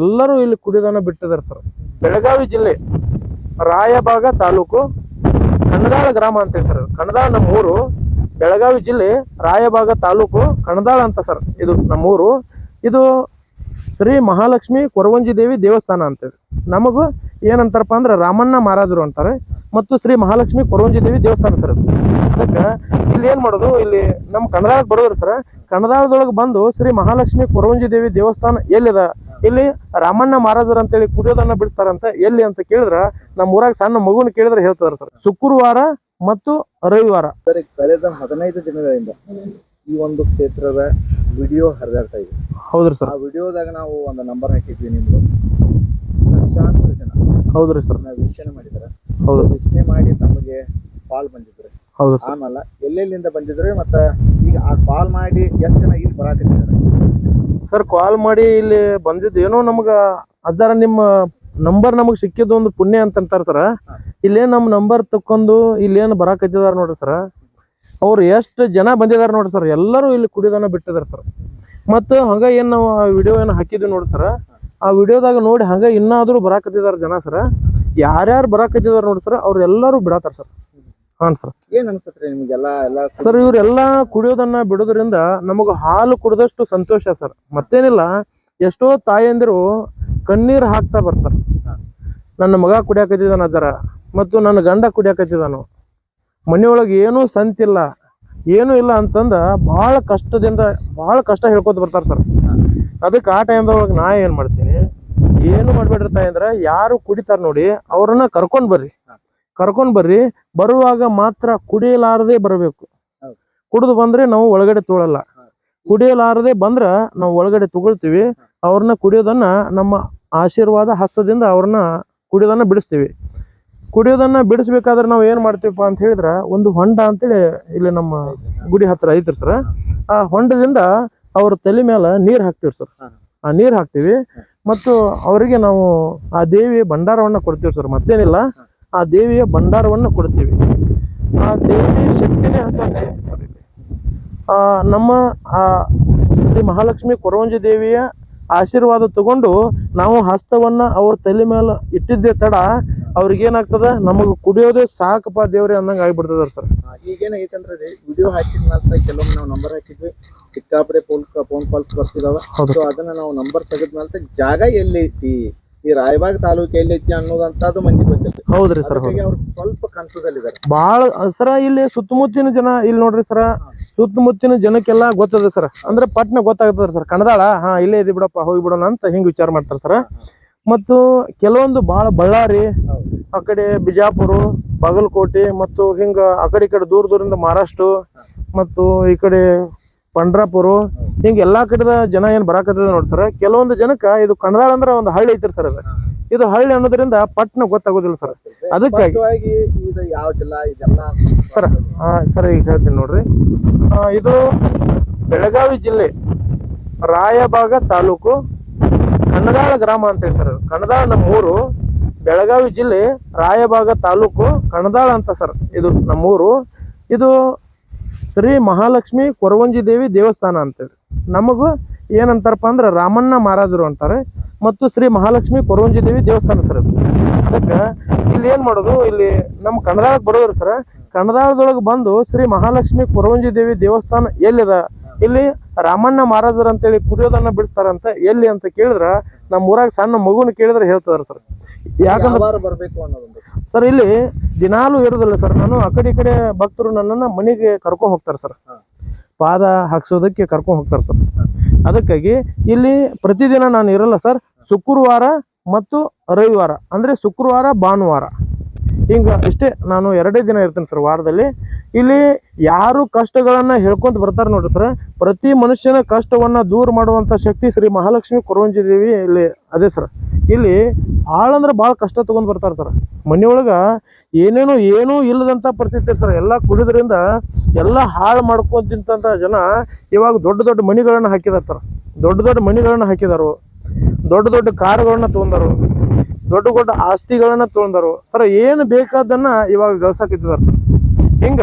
ಎಲ್ಲರೂ ಇಲ್ಲಿ ಕುಡಿಯೋದನ್ನ ಬಿಟ್ಟಿದ್ದಾರೆ ಸರ್. ಬೆಳಗಾವಿ ಜಿಲ್ಲೆ ರಾಯಬಾಗ ತಾಲೂಕು, ಕಣದಾಳ ಗ್ರಾಮ ಅಂತ ಸರ್ ಕಣದಾಳ ನಮ್ಮೂರು, ಬೆಳಗಾವಿ ಜಿಲ್ಲೆ ರಾಯಬಾಗ ತಾಲೂಕು, ಕಣದಾಳ ಅಂತ ಸರ್ ಇದು ನಮ್ಮೂರು. ಇದು ಶ್ರೀ ಮಹಾಲಕ್ಷ್ಮಿ ಕೊರವಂಜಿ ದೇವಿ ದೇವಸ್ಥಾನ ಅಂತೇಳಿ. ನಮಗೂ ಏನಂತಾರಪ್ಪ ಅಂದ್ರೆ ರಾಮಣ್ಣ ಮಹಾರಾಜರು ಅಂತಾರೆ. ಮತ್ತು ಶ್ರೀ ಮಹಾಲಕ್ಷ್ಮಿ ಕೊರವಂಜಿ ದೇವಿ ದೇವಸ್ಥಾನ ಸರ್ ಅದು ಅದಕ್ಕೆ ಇಲ್ಲಿ ಏನು ಮಾಡೋದು? ಇಲ್ಲಿ ನಮ್ಮ ಕಣದಾಳಕ್ಕೆ ಬರೋದ್ರಿ ಸರ್. ಕಣದಾಳದೊಳಗೆ ಬಂದು ಶ್ರೀ ಮಹಾಲಕ್ಷ್ಮಿ ಕೊರವಂಜಿ ದೇವಿ ದೇವಸ್ಥಾನ ಎಲ್ಲಿದ? ಇಲ್ಲಿ ರಾಮಣ್ಣ ಮಹಾರಾಜರು ಅಂತೇಳಿ ಕುಡಿಯೋದನ್ನ ಬಿಡಿಸ್ತಾರಂತ ಎಲ್ಲಿ ಅಂತ ಕೇಳಿದ್ರ ನಮ್ಮ ಊರಾಗ ಸಣ್ಣ ಮಗುನ ಕೇಳಿದ್ರೆ ಹೇಳ್ತಾರ ಸರ್. ಶುಕ್ರವಾರ ಮತ್ತು ರವಿವಾರ. ಸರಿ ಕಳೆದ ಹದಿನೈದು ದಿನಗಳಿಂದ ಈ ಒಂದು ಕ್ಷೇತ್ರದ ವಿಡಿಯೋ ಹರಿದಾಡ್ತಾ ಇದೆ. ಹೌದ್ರಿ ಸರ್. ಆ ವಿಡಿಯೋದಾಗ ನಾವು ಒಂದು ನಂಬರ್ ಹಾಕಿದ್ವಿ ನಿಮ್ದು. ಲಕ್ಷಾಂತರ ಜನ ಹೌದ್ರಿ ಸರ್. ನಾವು ವೀಕ್ಷಣೆ ಮಾಡಿದಾರೆ. ಹೌದು ಶಿಕ್ಷಣೆ ವೀಕ್ಷಣೆ ಮಾಡಿ ತಮಗೆ ಕಾಲ್ ಬಂದಿದ್ರು. ಹೌದು ಆಮೇಲೆ ಎಲ್ಲೆಲ್ಲಿಂದ ಬಂದಿದ್ರು ಮತ್ತೆ ಈಗ ಆ ಕಾಲ್ ಮಾಡಿ ಎಷ್ಟು ಜನ ಇಲ್ಲಿ ಬರಾಕತ್ತಿದ್ದಾರೆ? ಸರ್ ಕಾಲ್ ಮಾಡಿ ಇಲ್ಲಿ ಬಂದಿದ್ದು ಏನೋ ನಮ್ಗೆ ಅಜ್ಜಾರ ನಿಮ್ಮ ನಂಬರ್ ನಮಗೆ ಸಿಕ್ಕಿದ್ದು ಒಂದು ಪುಣ್ಯ ಅಂತ ಅಂತಾರ ಸರ ಇಲ್ಲೇ ನಮ್ಮ ನಂಬರ್ ತಕೊಂಡು ಇಲ್ಲೇನು ಬರಾಕತ್ತಿದಾರ ನೋಡ್ರಿ ಸರ್ ಅವ್ರು ಎಷ್ಟು ಜನ ಬಂದಿದ್ದಾರೆ ನೋಡ್ರಿ ಸರ್ ಎಲ್ಲರೂ ಇಲ್ಲಿ ಕುಡಿಯೋದನ್ನ ಬಿಟ್ಟಿದ್ದಾರೆ ಸರ್ ಮತ್ತು ಹಂಗ ಏನು ನಾವು ಆ ವಿಡಿಯೋ ಏನು ಹಾಕಿದ್ವಿ ನೋಡ್ರಿ ಸರ್ ಆ ವಿಡಿಯೋದಾಗ ನೋಡಿ ಹಂಗೆ ಇನ್ನಾದ್ರೂ ಬರಾಕತ್ತಿದ್ದಾರೆ ಜನ ಸರ್ ಯಾರ್ಯಾರು ಬರಾಕತ್ತಿದ್ದಾರೆ ನೋಡ್ರಿ ಸರ್ ಅವ್ರು ಎಲ್ಲರೂ ಬಿಡತಾರ ಸರ್ ಹಾನ್ ಸರ್. ಏನ್ ಅನ್ಸತ್ರಿ ನಿಮ್ಗೆಲ್ಲ ಎಲ್ಲ ಸರ್ ಇವರೆಲ್ಲ ಕುಡಿಯೋದನ್ನ ಬಿಡೋದ್ರಿಂದ ನಮಗೆ ಹಾಲು ಕುಡಿದಷ್ಟು ಸಂತೋಷ ಸರ್. ಮತ್ತೇನಿಲ್ಲ ಎಷ್ಟೋ ತಾಯಂದಿರು ಕಣ್ಣೀರು ಹಾಕ್ತಾ ಬರ್ತಾರೆ. ನನ್ನ ಮಗ ಕುಡಿಯಾಕತ್ತಿದ್ದಾನ ಜರ ಮತ್ತು ನನ್ನ ಗಂಡ ಕುಡಿಯಾಕತ್ತಿದ್ದಾನು ಮನೆಯೊಳಗೆ ಏನೂ ಸಂತಿಲ್ಲ ಏನೂ ಇಲ್ಲ ಅಂತಂದ ಭಾಳ ಕಷ್ಟದಿಂದ ಭಾಳ ಕಷ್ಟ ಹೇಳ್ಕೊತ ಬರ್ತಾರೆ ಸರ್. ಅದಕ್ಕೆ ಆ ಟೈಮ್ದೊಳಗೆ ನಾ ಏನು ಮಾಡ್ತೀನಿ? ಏನು ಮಾಡ್ಬೇಡ್ರಿ ಅಂದ್ರೆ ಯಾರು ಕುಡಿತಾರ ನೋಡಿ ಅವ್ರನ್ನ ಕರ್ಕೊಂಡ್ ಬರ್ರಿ. ಕರ್ಕೊಂಡ್ ಬರ್ರಿ ಬರುವಾಗ ಮಾತ್ರ ಕುಡಿಯಲಾರದೆ ಬರಬೇಕು. ಕುಡಿದು ಬಂದ್ರೆ ನಾವು ಒಳಗಡೆ ತೋಳಲ್ಲ. ಕುಡಿಯಲಾರದೆ ಬಂದ್ರ ನಾವು ಒಳಗಡೆ ತಗೊಳ್ತೀವಿ. ಅವ್ರನ್ನ ಕುಡಿಯೋದನ್ನ ನಮ್ಮ ಆಶೀರ್ವಾದ ಹಸ್ತದಿಂದ ಅವ್ರನ್ನ ಕುಡಿಯೋದನ್ನ ಬಿಡಿಸ್ತೀವಿ. ಕುಡಿಯೋದನ್ನ ಬಿಡಿಸ್ಬೇಕಾದ್ರೆ ನಾವು ಏನ್ ಮಾಡ್ತೀವಪ್ಪ ಅಂತ ಹೇಳಿದ್ರ ಒಂದು ಹೊಂಡ ಅಂತೇಳಿ ಇಲ್ಲಿ ನಮ್ಮ ಗುಡಿ ಹತ್ರ ಐತ್ರಿ ಸರ್. ಆ ಹೊಂಡದಿಂದ ಅವ್ರ ತಲೆ ಮೇಲೆ ನೀರ್ ಹಾಕ್ತಿವಿ ಸರ್. ಆ ನೀರ್ ಹಾಕ್ತಿವಿ. ಮತ್ತು ಅವರಿಗೆ ನಾವು ಆ ದೇವಿ ಭಂಡಾರವನ್ನ ಕೊಡ್ತೀವಿ ಸರ್ ಮತ್ತೇನಿಲ್ಲ. ಆ ದೇವಿಯ ಭಂಡಾರವನ್ನು ಕೊಡ್ತೀವಿ. ಆ ದೇವಿಯ ಶಕ್ತಿನೇ ಅಂತ ಸರ್ ಇಲ್ಲಿ. ನಮ್ಮ ಆ ಶ್ರೀ ಮಹಾಲಕ್ಷ್ಮಿ ಕೊರವಂಜಿ ದೇವಿಯ ಆಶೀರ್ವಾದ ತಗೊಂಡು ನಾವು ಹಸ್ತವನ್ನ ಅವ್ರ ತಲೆ ಮೇಲೆ ಇಟ್ಟಿದ್ದೆ ತಡ ಅವ್ರಿಗೇನಾಗ್ತದೆ ಏನಾಗ್ತದ? ನಮಗ್ ಕುಡಿಯೋದೆ ಸಾಕಪ್ಪ ದೇವ್ರಿ ಅನ್ನಂಗ ಆಗ್ಬಿಡ್ತದ ಸರ್. ಈಗೇನಾಗೈತಂದ್ರೆ ವಿಡಿಯೋ ಹಾಕಿದ ಮೇಲೆ ಕೆಲವೊಮ್ಮೆ ನಾವು ನಂಬರ್ ಹಾಕಿದ್ವಿ. ಸಿಕ್ಕಾಪಡೆ ಫೋನ್ ಫೋನ್ ಕಾಲ್ಸ್ ಬರ್ತಿದಾವ. ಸೊ ಅದನ್ನ ನಾವು ನಂಬರ್ ತೆಗೆದ್ಮೇಲೆ ಜಾಗ ಎಲ್ಲಿ ಐತಿ? ಈ ರಾಯಬಾಗ್ ತಾಲೂಕು ಎಲ್ಲಿ ಐತಿ ಅನ್ನೋದಂತದ್ದು ಮಂದಿ ಗೊತ್ತಿಲ್ಲ. ಹೌದ್ರಿ ಸರ್ ಹೌದು. ಅದಕ್ಕಾಗಿ ಅವ್ರು ಸ್ವಲ್ಪ ಇದ್ದಾರೆ ಬಾಳ ಸರ ಇಲ್ಲಿ ಸುತ್ತಮುತ್ತಿನ ಜನ ಇಲ್ಲಿ ನೋಡ್ರಿ ಸರ ಸುತ್ತಮುತ್ತಿನ ಜನಕ್ಕೆಲ್ಲ ಗೊತ್ತದ ಸರ್. ಅಂದ್ರೆ ಪಟ್ನ ಗೊತ್ತಾಗ್ತದ ಸರ್ ಕಣದಾಳ ಹಾ ಇಲ್ಲೇ ಇದೆ ಬಿಡಪ್ಪ ಹೋಗಿ ಬಿಡೋಣ ಅಂತ ಹಿಂಗ್ ವಿಚಾರ ಮಾಡ್ತಾರ ಸರ್. ಮತ್ತು ಕೆಲವೊಂದು ಬಾಳ ಬಳ್ಳಾರಿ ಆ ಕಡೆ ಬಿಜಾಪುರ ಬಾಗಲಕೋಟೆ ಮತ್ತು ಹಿಂಗ ಆ ಕಡೆ ಈ ಕಡೆ ದೂರ ದೂರಿಂದ ಮಹಾರಾಷ್ಟ್ರ ಮತ್ತು ಈ ಕಡೆ ಪಂಡ್ರಾಪುರ ಹಿಂಗ ಎಲ್ಲಾ ಕಡೆದ ಜನ ಏನ್ ಬರಾಕತ್ತದ ನೋಡಿ ಸರ್ ಕೆಲವೊಂದು ಜನಕ್ಕ ಇದು ಕಣದಾಳ ಅಂದ್ರ ಒಂದು ಹಳ್ಳಿ ಐತ್ರಿ ಸರ್ ಅದು. ಇದು ಹಳ್ಳಿ ಅನ್ನೋದ್ರಿಂದ ಪಟ್ನ ಗೊತ್ತಾಗೋದಿಲ್ಲ ಸರ್ ಅದಕ್ಕಾಗಿ. ಯಾವ ಜಿಲ್ಲಾ ಇದೆಲ್ಲ ಸರ್ ಹಾ ಸರ್ ಈಗ ಹೇಳ್ತೀನಿ ನೋಡ್ರಿ. ಇದು ಬೆಳಗಾವಿ ಜಿಲ್ಲೆ ರಾಯಬಾಗ ತಾಲೂಕು ಕಣದಾಳ ಗ್ರಾಮ ಅಂತೇಳಿ ಸರ್ ಕಣದಾಳ ಕಣದಾಳ ನಮ್ಮೂರು ಬೆಳಗಾವಿ ಜಿಲ್ಲೆ ರಾಯಬಾಗ ತಾಲೂಕು ಕಣದಾಳ ಅಂತ ಸರ್ ಇದು ನಮ್ಮೂರು ಇದು ಶ್ರೀ ಮಹಾಲಕ್ಷ್ಮಿ ಕೊರವಂಜಿ ದೇವಿ ದೇವಸ್ಥಾನ ಅಂತೇಳಿ. ನಮಗೂ ಏನಂತಾರಪ್ಪ ಅಂದ್ರೆ ರಾಮಣ್ಣ ಮಹಾರಾಜರು ಅಂತಾರೆ ಮತ್ತು ಶ್ರೀ ಮಹಾಲಕ್ಷ್ಮಿ ಕೊರವಂಜಿ ದೇವಿ ದೇವಸ್ಥಾನ ಸರ್ ಅದು. ಅದಕ್ಕೆ ಇಲ್ಲಿ ಏನು ಮಾಡೋದು? ಇಲ್ಲಿ ನಮ್ಮ ಕಣದಾಳಕ್ಕೆ ಬರೋದ್ರಿ ಸರ್. ಕಣದಾಳದೊಳಗೆ ಬಂದು ಶ್ರೀ ಮಹಾಲಕ್ಷ್ಮಿ ಕೊರವಂಜಿ ದೇವಿ ದೇವಸ್ಥಾನ ಎಲ್ಲಿದ? ಇಲ್ಲಿ ರಾಮಣ್ಣ ಮಹಾರಾಜರು ಅಂತೇಳಿ ಕುಡಿಯೋದನ್ನ ಬಿಡಿಸ್ತಾರಂತ. ಎಲ್ಲಿ ಅಂತ ಕೇಳಿದ್ರ ನಮ್ಮ ಊರಾಗ ಸಣ್ಣ ಮಗುನ ಕೇಳಿದ್ರೆ ಹೇಳ್ತಾರೆ ಸರ್. ಯಾಕಂದ್ರೆ ಬರಬೇಕು ಬರ್ಬೇಕು ಅನ್ನೋದೊಂದು. ಸರ್ ಇಲ್ಲಿ ದಿನಾಲು ಇರೋದಿಲ್ಲ ಸರ್. ನಾನು ಆ ಕಡೆ ಈ ಕಡೆ ಭಕ್ತರು ನನ್ನನ್ನ ಮನೆಗೆ ಕರ್ಕೊಂಡು ಹೋಗ್ತಾರೆ ಸರ್. ಪಾದ ಹಾಕ್ಸೋದಕ್ಕೆ ಕರ್ಕೊಂಡು ಹೋಗ್ತಾರೆ ಸರ್. ಅದಕ್ಕಾಗಿ ಇಲ್ಲಿ ಪ್ರತಿದಿನ ನಾನು ಇರಲ್ಲ ಸರ್. ಶುಕ್ರವಾರ ಮತ್ತು ರವಿವಾರ. ಅಂದ್ರೆ ಶುಕ್ರವಾರ ಭಾನುವಾರ. ಹಿಂಗ ಇಷ್ಟೇ ನಾನು ಎರಡೇ ದಿನ ಇರ್ತೇನೆ ಸರ್ ವಾರದಲ್ಲಿ. ಇಲ್ಲಿ ಯಾರು ಕಷ್ಟಗಳನ್ನ ಹೇಳ್ಕೊಂತ ಬರ್ತಾರೆ ನೋಡ್ರಿ ಸರ್. ಪ್ರತಿ ಮನುಷ್ಯನ ಕಷ್ಟವನ್ನ ದೂರ ಮಾಡುವಂತ ಶಕ್ತಿ ಶ್ರೀ ಮಹಾಲಕ್ಷ್ಮಿ ಕೊರವಂಜಿ ದೇವಿ ಇಲ್ಲಿ ಅದೇ ಸರ್. ಇಲ್ಲಿ ಭಾಳ ಅಂದ್ರೆ ಭಾಳ ಕಷ್ಟ ತಗೊಂಡ್ ಬರ್ತಾರೆ ಸರ್. ಮನೆಯೊಳಗ ಏನೇನು ಏನೂ ಇಲ್ಲದಂತ ಪರಿಸ್ಥಿತಿ ಸರ್. ಎಲ್ಲ ಕುಡಿದ್ರಿಂದ ಎಲ್ಲ ಹಾಳು ಮಾಡ್ಕೊಂತಿಂತ ಜನ ಇವಾಗ ದೊಡ್ಡ ದೊಡ್ಡ ಮನೆಗಳನ್ನು ಹಾಕಿದ್ದಾರೆ ಸರ್. ದೊಡ್ಡ ದೊಡ್ಡ ಮನೆಗಳನ್ನು ಹಾಕಿದಾರು. ದೊಡ್ಡ ದೊಡ್ಡ ಕಾರುಗಳನ್ನ ತಗೊಂಡರು. ದೊಡ್ಡ ದೊಡ್ಡ ಆಸ್ತಿಗಳನ್ನ ತಗೊಂಡರು. ಸರ್, ಏನು ಬೇಕಾದನ್ನ ಇವಾಗ ಗಳಿಸಾಕಿದ್ದಾರೆ ಸರ್. ಹಿಂಗ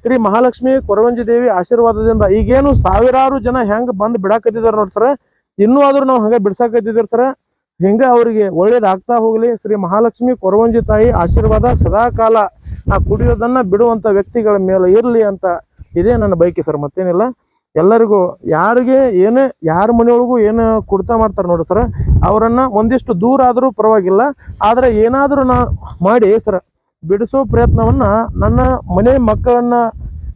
ಶ್ರೀ ಮಹಾಲಕ್ಷ್ಮಿ ಕೊರವಂಜಿ ದೇವಿ ಆಶೀರ್ವಾದದಿಂದ ಈಗೇನು ಸಾವಿರಾರು ಜನ ಹೆಂಗ್ ಬಂದ್ ಬಿಡಾಕತ್ತಿದಾರ ನೋಡಿ ಸರ್. ಇನ್ನೂ ಆದ್ರೂ ನಾವು ಹಂಗೆ ಬಿಡ್ಸಾಕತ್ತಿದ್ದೀರಿ ಸರ್. ಹಿಂಗೆ ಅವರಿಗೆ ಒಳ್ಳೇದಾಗ್ತಾ ಹೋಗ್ಲಿ. ಶ್ರೀ ಮಹಾಲಕ್ಷ್ಮಿ ಕೊರವಂಜಿ ತಾಯಿ ಆಶೀರ್ವಾದ ಸದಾಕಾಲ ಆ ಕುಡಿಯೋದನ್ನ ಬಿಡುವಂತ ವ್ಯಕ್ತಿಗಳ ಮೇಲೆ ಇರಲಿ ಅಂತ ಇದೇ ನನ್ನ ಬೈಕಿ ಸರ್. ಮತ್ತೇನಿಲ್ಲ. ಎಲ್ಲರಿಗೂ, ಯಾರಿಗೆ ಏನೇ, ಯಾರ ಮನೆಯೊಳಗೂ ಏನು ಕುಡ್ತಾ ಮಾಡ್ತಾರೆ ನೋಡಿ ಸರ್ ಅವರನ್ನು ಒಂದಿಷ್ಟು ದೂರ ಆದರೂ ಪರವಾಗಿಲ್ಲ. ಆದರೆ ಏನಾದರೂ ನಾ ಮಾಡಿ ಸರ್ ಬಿಡಿಸೋ ಪ್ರಯತ್ನವನ್ನ ನನ್ನ ಮನೆ ಮಕ್ಕಳನ್ನ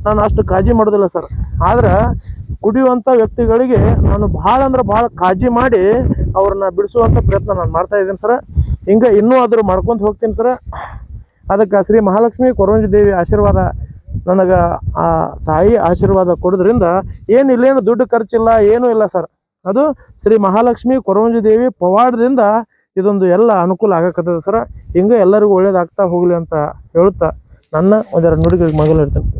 ನಾನು ಅಷ್ಟು ಕಾಳಜಿ ಮಾಡೋದಿಲ್ಲ ಸರ್ ಆದರೆ ಕುಡಿಯುವಂಥ ವ್ಯಕ್ತಿಗಳಿಗೆ ನಾನು ಭಾಳ ಅಂದ್ರೆ ಭಾಳ ಕಾಳಜಿ ಮಾಡಿ ಅವ್ರನ್ನ ಬಿಡಿಸುವಂಥ ಪ್ರಯತ್ನ ನಾನು ಮಾಡ್ತಾ ಇದ್ದೀನಿ ಸರ್ ಹಿಂಗೆ ಇನ್ನೂ ಆದರೂ ಮಾಡ್ಕೊತ ಹೋಗ್ತೀನಿ ಸರ್ ಅದಕ್ಕೆ ಶ್ರೀ ಮಹಾಲಕ್ಷ್ಮಿ ಕೊರಂಜಿ ದೇವಿ ಆಶೀರ್ವಾದ ನನಗೆ ಆ ತಾಯಿ ಆಶೀರ್ವಾದ ಕೊಡೋದ್ರಿಂದ ಏನು ಇಲ್ಲೇನು ದುಡ್ಡು ಖರ್ಚಿಲ್ಲ, ಏನೂ ಇಲ್ಲ ಸರ್. ಅದು ಶ್ರೀ ಮಹಾಲಕ್ಷ್ಮಿ ಕೊರವಂಜಿ ದೇವಿ ಪವಾಡದಿಂದ ಇದೊಂದು ಎಲ್ಲ ಅನುಕೂಲ ಆಗಕತ್ತದ ಸರ್. ಹಿಂಗೆ ಎಲ್ಲರಿಗೂ ಒಳ್ಳೇದಾಗ್ತಾ ಹೋಗಲಿ ಅಂತ ಹೇಳುತ್ತಾ ನನ್ನ ಒಂದೆರಡು ನುಡಿಗಳಿಗೆ ಮಗಲು ಇರ್ತೇನೆ